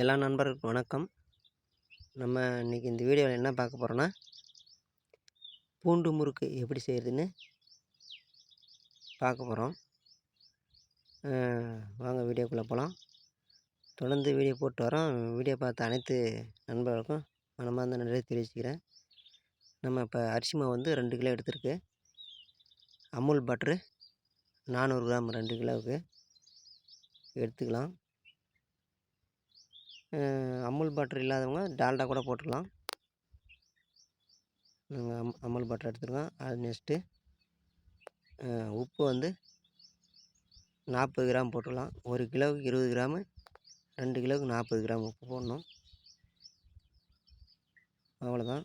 எல்லா நண்பர்களுக்கும் வணக்கம். நம்ம இன்றைக்கி இந்த வீடியோவில் என்ன பார்க்க போகிறோன்னா பூண்டு முறுக்கு எப்படி செய்கிறதுன்னு பார்க்க போகிறோம் வாங்க வீடியோக்குள்ளே போகலாம் தொடர்ந்து வீடியோ போட்டு வரோம். வீடியோ பார்த்த அனைத்து நண்பர்களுக்கும் மனமார்ந்த நன்றியை தெரிவிச்சுக்கிறேன். நம்ம இப்போ அரிசி மாவு வந்து ரெண்டு கிலோ எடுத்திருக்கு. அமுல் பட்ரு நானூறு கிராம் ரெண்டு கிலோவுக்கு எடுத்துக்கலாம். அமுல் பட்டர் இல்லாதவங்க டால்டா கூட போட்டுக்கலாம். நாங்கள் அம் அமுல் பட்டர் எடுத்துருக்கோம். அது நெக்ஸ்ட்டு உப்பு வந்து நாற்பது கிராம் போட்டுக்கலாம். ஒரு கிலோவுக்கு இருபது கிராமு ரெண்டு கிலோவுக்கு நாற்பது கிராம் உப்பு போடணும். அவ்வளோதான்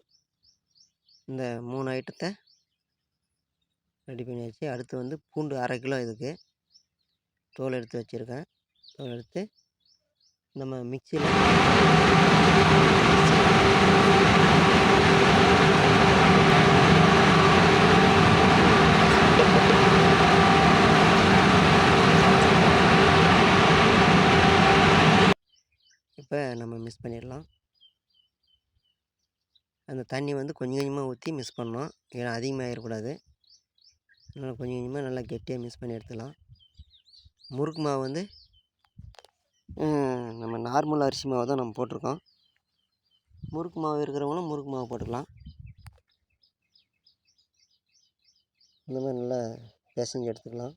இந்த மூணு ஐட்டத்தை ரெடி பண்ணியாச்சு. அடுத்து வந்து பூண்டு அரை கிலோ இதுக்கு தோல் எடுத்து வச்சுருக்கேன். தோல் எடுத்து நம்ம மிக்சியில் இப்போ நம்ம மிஸ் பண்ணிடலாம். அந்த தண்ணி வந்து கொஞ்சம் கொஞ்சமாக ஊற்றி மிஸ் பண்ணணும். ஏன்னா அதிகமாகிடக்கூடாது அதனால் கொஞ்சம் கொஞ்சமாக நல்லா கெட்டியாக மிஸ் பண்ணி எடுத்துடலாம். முறுக்கு மாவு வந்து நம்ம நார்மல் அரிசி மாவு தான் நம்ம போட்டிருக்கோம். முறுக்கு மாவு இருக்கிறவங்களும் முறுக்கு மாவு போட்டுக்கலாம். இந்த மாதிரி நல்லா பிசைஞ்சு எடுத்துக்கலாம்.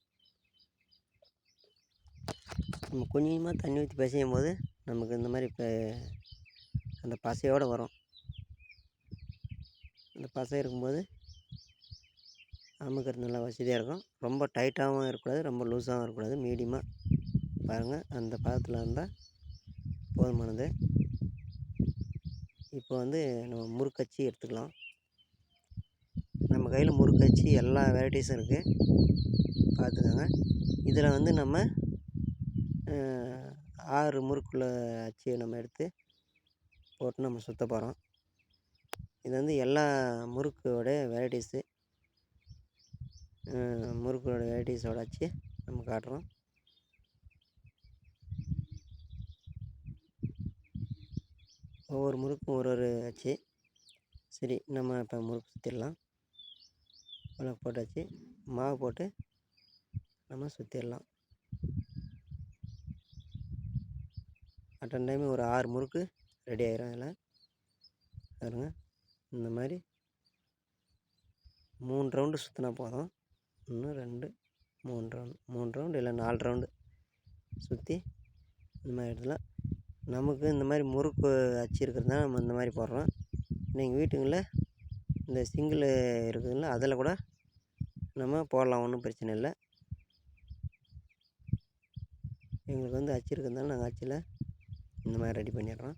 நம்ம கொஞ்சமாக தண்ணி ஊற்றி பிசையும் போது நமக்கு இந்த மாதிரி இப்போ அந்த பசையோடு வரும். அந்த பசை இருக்கும்போது அமுக்கிறது நல்லா வசதியாக இருக்கும். ரொம்ப டைட்டாகவும் இருக்கக்கூடாது ரொம்ப லூஸாகவும் இருக்கக்கூடாது மீடியமாக பாருங்கள் அந்த பதத்தில் இருந்தால் போதுமானது. இப்போ வந்து நம்ம முறுக்கச்சி எடுத்துக்கலாம். நம்ம கையில் முறுக்கச்சி எல்லா வெரைட்டிஸும் இருக்குது பார்த்துக்கோங்க இதில் வந்து நம்ம ஆறு முறுக்குள்ள அச்சியை நம்ம எடுத்து போட்டு நம்ம சுற்ற போகிறோம் இது வந்து எல்லா முறுக்கோட வெரைட்டிஸு முறுக்கோட வெரைட்டிஸோட அச்சு நம்ம காட்டுறோம். ஒவ்வொரு முறுக்கும் ஒரு ஒரு ஆச்சு. சரி நம்ம இப்போ முறுக்கு சுற்றிடலாம் உலக போட்டாச்சு. மாவு போட்டு நம்ம சுற்றிடலாம் அட்டன் டைம் ஒரு ஆறு முறுக்கு ரெடி ஆகிரும் அதில். பாருங்க இந்த மாதிரி மூணு ரவுண்டு சுற்றினா போதும். ஒன்று ரெண்டு மூணு ரவுண்டு மூணு ரவுண்டு இல்லை நாலு ரவுண்டு சுற்றி இந்த மாதிரி எடுத்துலாம் நமக்கு இந்த மாதிரி முறுக்கு அச்சு இருக்கிறதுனால நம்ம இந்த மாதிரி போடுறோம். நீங்கள் வீட்டுங்களில் இந்த சிங்கிள் இருக்குதுல்ல அதில் கூட நம்ம போடலாம் ஒன்றும் பிரச்சனை இல்லை. எங்களுக்கு வந்து அச்சு இருக்கிறதுனால நாங்கள் அச்சில் இந்த மாதிரி ரெடி பண்ணிடுறோம்.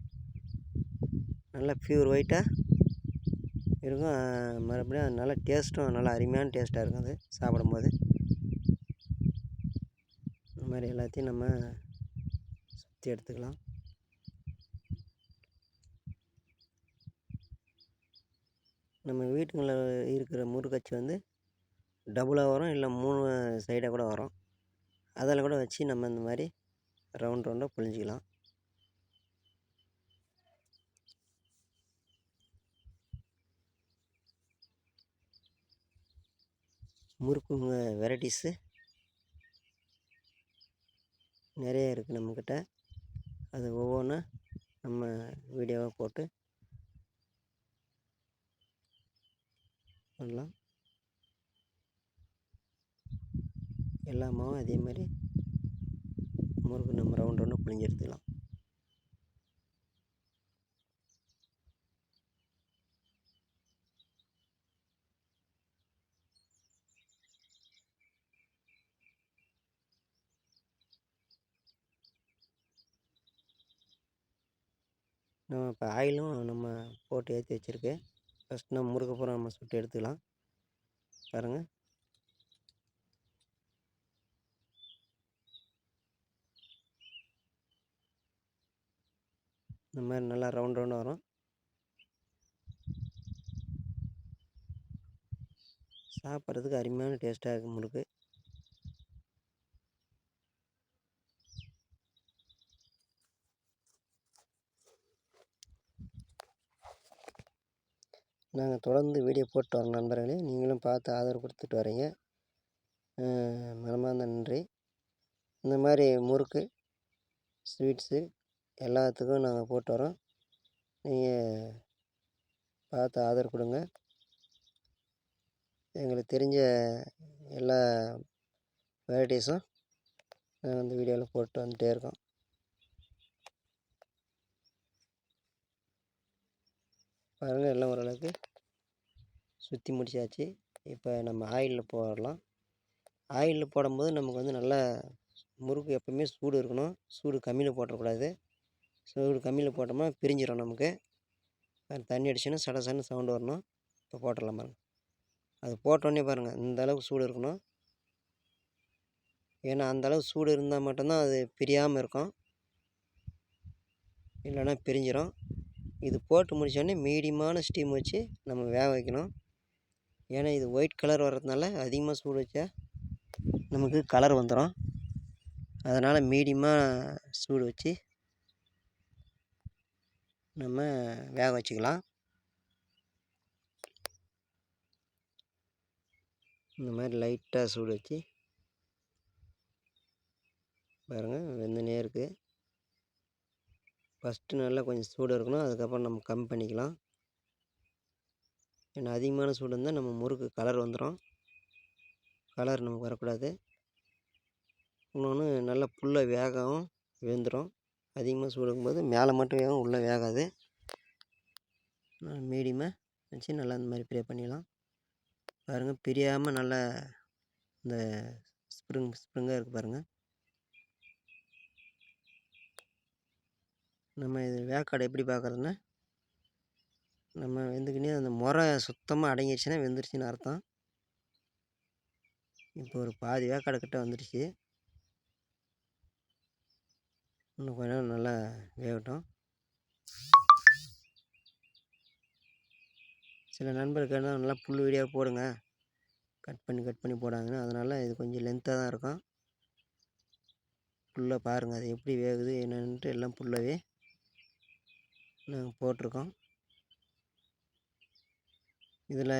நல்லா ப்யூர் ஒயிட்டாக இருக்கும். மறுபடியும் அது நல்லா டேஸ்ட்டும் நல்லா அருமையான டேஸ்ட்டாக இருக்கும் அது சாப்பிடும்போது. இந்த மாதிரி எல்லாத்தையும் நம்ம சுற்றி எடுத்துக்கலாம். நம்ம வீட்டுங்களில் இருக்கிற முறுக்கச்சி வந்து டபுளாக வரும் இல்லை மூணு சைடாக கூட வரும். அதில் கூட வச்சு நம்ம இந்த மாதிரி ரவுண்ட் ரவுண்டாக புழிஞ்சிக்கலாம். முறுக்குங்க வெரைட்டிஸு நிறைய இருக்குது நம்மக்கிட்ட அது ஒவ்வொன்றா நம்ம வீடியோவாக போட்டு பண்ணலாம் எல்லா மாவும் அதே மாதிரி முறுக்கு நம்ம ரவுண்ட் ரவுண்டாக புழிஞ்சு எடுத்துக்கலாம். நம்ம இப்போ ஆயிலும் நம்ம போட்டு ஏற்றி வச்சுருக்கு. ஃபஸ்ட் நம்ம முறுக்கு பூரா நம்ம சுட்டு எடுத்துக்கலாம். பாருங்கள் இந்த மாதிரி நல்லா ரவுண்ட் ரவுண்டாக வரும். சாப்பிட்றதுக்கு அருமையான டேஸ்ட்டாக இருக்கும் முறுக்கு. நாங்கள் தொடர்ந்து வீடியோ போட்டு வரோம் நண்பர்களே. நீங்களும் பார்த்து ஆதரவு கொடுத்துட்டு வரீங்க. மனமார்ந்த நன்றி. இந்த மாதிரி முறுக்கு ஸ்வீட்ஸு எல்லாத்துக்கும் நாங்கள் போட்டு வரோம் நீங்கள் பார்த்து ஆதரவு கொடுங்க. எங்களுக்கு தெரிஞ்ச எல்லா வெரைட்டிஸும் நாங்கள் வந்து வீடியோவில் போட்டு வந்துகிட்டே இருக்கோம். பாருங்கள் எல்லாம் ஓரளவுக்கு சுற்றி முடிச்சாச்சு. இப்போ நம்ம ஆயிலில் போடலாம். ஆயிலில் போடும்போது நமக்கு வந்து நல்லா முறுக்கு எப்போவுமே சூடு இருக்கணும். சூடு கம்மியில் போட்டக்கூடாது. சூடு கம்மியில் போட்டோம்னா பிரிஞ்சிடும் நமக்கு. தண்ணி அடிச்சுன்னா சட சடன்னு சவுண்டு வரணும். இப்போ போட்டுடலாம் பாருங்கள் அது போட்டோடனே பாருங்கள் இந்த அளவுக்கு சூடு இருக்கணும். ஏன்னா அந்தளவு சூடு இருந்தால் மட்டும்தான் அது பிரியாமல் இருக்கும். இல்லைன்னா பிரிஞ்சிடும் இது போட்டு முடித்தோடனே மீடியமான ஸ்டீம் வச்சு நம்ம வேக வைக்கணும். ஏன்னா இது ஒயிட் கலர் வர்றதுனால அதிகமாக சூடு வச்சா நமக்கு கலர் வந்துடும் அதனால் மீடியமாக சூடு வச்சு நம்ம வேக வச்சுக்கலாம். இந்த மாதிரி லைட்டாக சூடு வச்சு பாருங்கள் வெந்துனே இருக்குது ஃபஸ்ட்டு நல்லா கொஞ்சம் சூடு இருக்கணும். அதுக்கப்புறம் நம்ம கம்மி பண்ணிக்கலாம். ஏன்னா அதிகமான சூடு இருந்தால் நம்ம முறுக்கு கலர் வந்துடும் கலர் நமக்கு வரக்கூடாது. இன்னொன்று நல்லா புல்லாக வேகவும் வெந்துடும் அதிகமாக சூடுக்கும் போது மேலே மட்டும் வேகும் உள்ளே வேகாது. மீடியமாக வச்சு நல்லா இந்த மாதிரி ப்ரே பண்ணிடலாம். பாருங்கள் பிரியாமல் நல்லா இந்த ஸ்ப்ரிங் ஸ்ப்ரிங்காக இருக்குது பாருங்கள் நம்ம இது வேக்காடு எப்படி பார்க்குறதுன்னா நம்ம வெந்துக்கினே அந்த முறை சுத்தமாக அடங்கிடுச்சுன்னா வெந்துருச்சுன்னு அர்த்தம். இப்போ ஒரு பாதி வேக்காடு கிட்ட வந்துடுச்சு இன்னும் கொஞ்ச நேரம் நல்லா வேகட்டும். சில நண்பர்கள் என்ன நல்லா புல் வீடியாக போடுங்க. கட் பண்ணி கட் பண்ணி போடாங்கன்னா அதனால் இது கொஞ்சம் லென்த்தாக தான் இருக்கும். புல்லை பாருங்கள் அது எப்படி வேகுது என்னென்ட்டு எல்லாம் புல்லவே நாங்கள் போட்டிருக்கோம். இதில்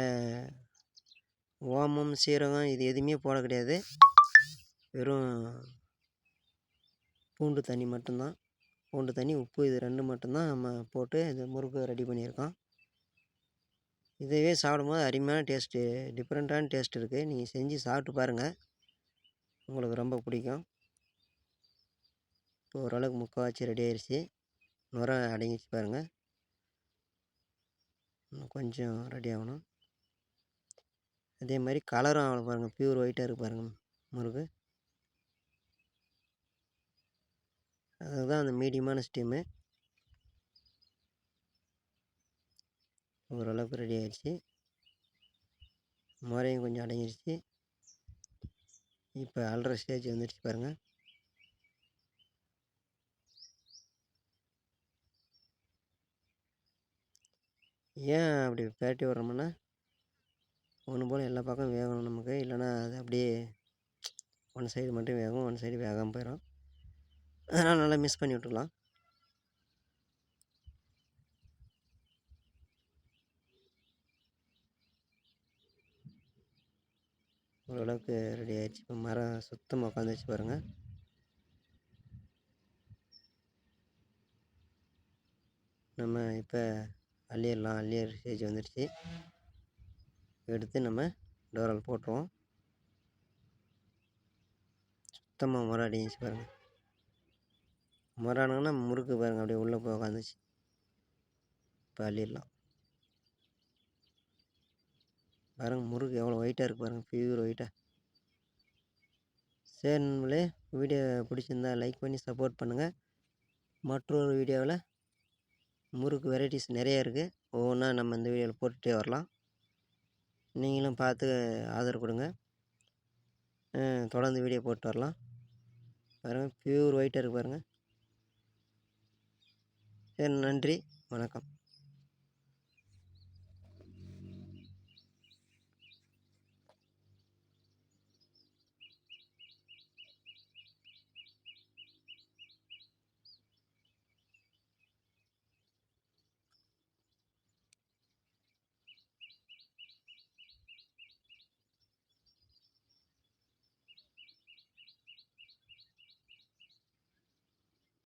ஓமம் சீரகம் இது எதுவுமே போட கிடையாது. வெறும் பூண்டு தண்ணி மட்டும்தான். பூண்டு தண்ணி உப்பு இது ரெண்டு மட்டும்தான் நம்ம போட்டு இந்த முறுக்கு ரெடி பண்ணியிருக்கோம். இதுவே சாப்பிடும்போது அருமையான டேஸ்ட்டு டிஃப்ரெண்ட்டான டேஸ்ட் இருக்குது நீங்கள் செஞ்சு சாப்பிட்டு பாருங்கள் உங்களுக்கு ரொம்ப பிடிக்கும். இப்போ ஓரளவுக்கு முக்கால்வாச்சி ரெடி ஆயிடுச்சு நுர அடங்கிச்சு பாருங்கள் இன்னும் கொஞ்சம் ரெடி ஆகணும். அதே மாதிரி கலரும் அவ்வளோ பாருங்கள் ப்யூர் ஒயிட்டாக இருக்குது பாருங்கள் முருகு அதுதான் அந்த மீடியமான ஸ்டீமு ஓரளவுக்கு ரெடி ஆகிடுச்சு முறையும் கொஞ்சம் அடங்கிடுச்சு இப்போ அல்ற ஸ்டேஜ் வந்துடுச்சு பாருங்கள் ஏன் அப்படி பேட்டி விட்றோம்னா ஒன்று போல் எல்லா பக்கம் வேகணும் நமக்கு. இல்லைன்னா அது அப்படியே ஒன் சைடு மட்டும் வேகும் ஒன் சைடு வேகாமல் போயிடும் அதனால் நல்லா மிஸ் பண்ணி விட்டுக்கலாம் ஓரளவுக்கு ரெடி ஆகிடுச்சு இப்போ மரம் சுத்தமாக உட்காந்துச்சு பாருங்கள் நம்ம இப்போ அள்ளிடலாம் அள்ளியர் ஸ்டேஜ் வந்துடுச்சு எடுத்து நம்ம டோரால் போட்டுருவோம். சுத்தமாக முறை அடிஞ்சிச்சு பாருங்கள் முறானுங்கன்னா முறுக்கு பாருங்கள் அப்படியே உள்ளே போய் உக்காந்துச்சு. இப்போ அள்ளிடலாம் பாருங்கள் முறுக்கு எவ்வளோ ஒயிட்டாக இருக்குது பாருங்கள் பியூர் ஒயிட்டாக சரி நம்மளே வீடியோ பிடிச்சிருந்தா லைக் பண்ணி சப்போர்ட் பண்ணுங்கள் மற்றொரு வீடியோவில் முறுக்கு வெரைட்டிஸ் நிறைய இருக்குது ஒவ்வொன்றா நம்ம இந்த வீடியோவில் போட்டுகிட்டே வரலாம். நீங்களும் பார்த்து ஆதரவு கொடுங்க. தொடர்ந்து வீடியோ போட்டு வரலாம். பாருங்கள் ப்யூர் ஒயிட்டாக இருக்குது பாருங்கள் சரி நன்றி. வணக்கம்.